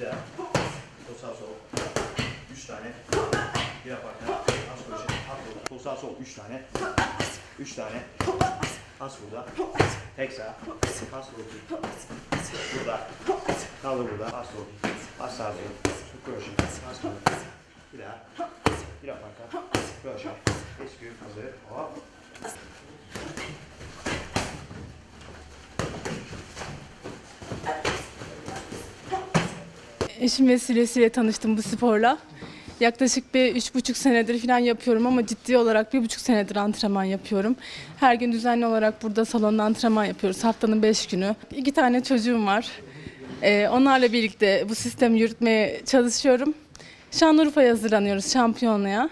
Bir daha. Sol sağ sol. Üç tane. Bir yaparken. Az koşu. At burada. Sol sağ sol. Üç tane. Üç tane. As burada. Tek sağ. As burada. Burada. Kaldır burada. As burada. As sağ sol. Kroşe. As burada. Bir daha. Bir yaparken. Kroşe. Eski hazır. Hop. Eşim vesilesiyle tanıştım bu sporla. Yaklaşık bir üç buçuk senedir falan yapıyorum ama ciddi olarak bir buçuk senedir antrenman yapıyorum. Her gün düzenli olarak burada salonda antrenman yapıyoruz. Haftanın beş günü. İki tane çocuğum var. Ee, onlarla birlikte bu sistemi yürütmeye çalışıyorum. Şanlıurfa'ya hazırlanıyoruz şampiyonluğa.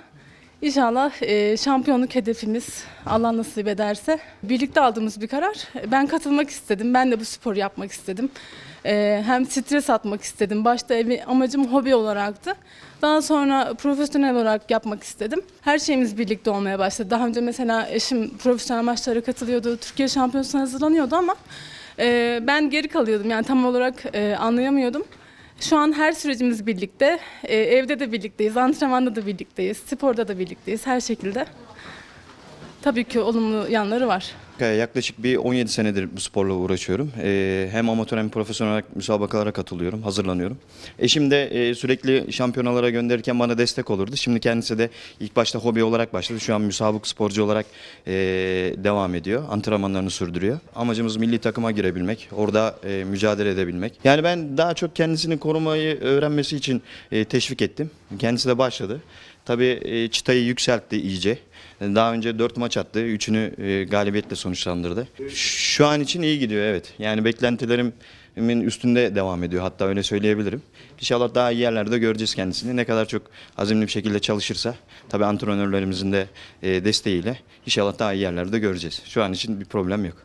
İnşallah e, şampiyonluk hedefimiz Allah nasip ederse. Birlikte aldığımız bir karar. Ben katılmak istedim. Ben de bu sporu yapmak istedim. E, hem stres atmak istedim. Başta amacım hobi olaraktı. Daha sonra profesyonel olarak yapmak istedim. Her şeyimiz birlikte olmaya başladı. Daha önce mesela eşim profesyonel maçlara katılıyordu. Türkiye şampiyonasına hazırlanıyordu ama e, ben geri kalıyordum. Yani tam olarak anlayamıyordum. Şu an her sürecimiz birlikte. Ee, evde de birlikteyiz, antrenmanda da birlikteyiz, sporda da birlikteyiz her şekilde. Tabii ki olumlu yanları var. Yaklaşık bir 17 senedir bu sporla uğraşıyorum. Ee, hem amatör hem profesyonel olarak müsabakalara katılıyorum, hazırlanıyorum. Eşim de e, sürekli şampiyonalara gönderirken bana destek olurdu. Şimdi kendisi de ilk başta hobi olarak başladı. Şu an müsabık sporcu olarak e, devam ediyor. Antrenmanlarını sürdürüyor. Amacımız milli takıma girebilmek, orada e, mücadele edebilmek. Yani ben daha çok kendisini korumayı öğrenmesi için teşvik ettim. Kendisi de başladı. Tabii e, çıtayı yükseltti iyice. Daha önce 4 maç attı. Üçünü galibiyetle sonuçlandırdı. Şu an için iyi gidiyor evet. Yani beklentilerimin üstünde devam ediyor. Hatta öyle söyleyebilirim. İnşallah daha iyi yerlerde göreceğiz kendisini. Ne kadar çok azimli bir şekilde çalışırsa, tabii antrenörlerimizin de e, desteğiyle inşallah daha iyi yerlerde göreceğiz. Şu an için bir problem yok.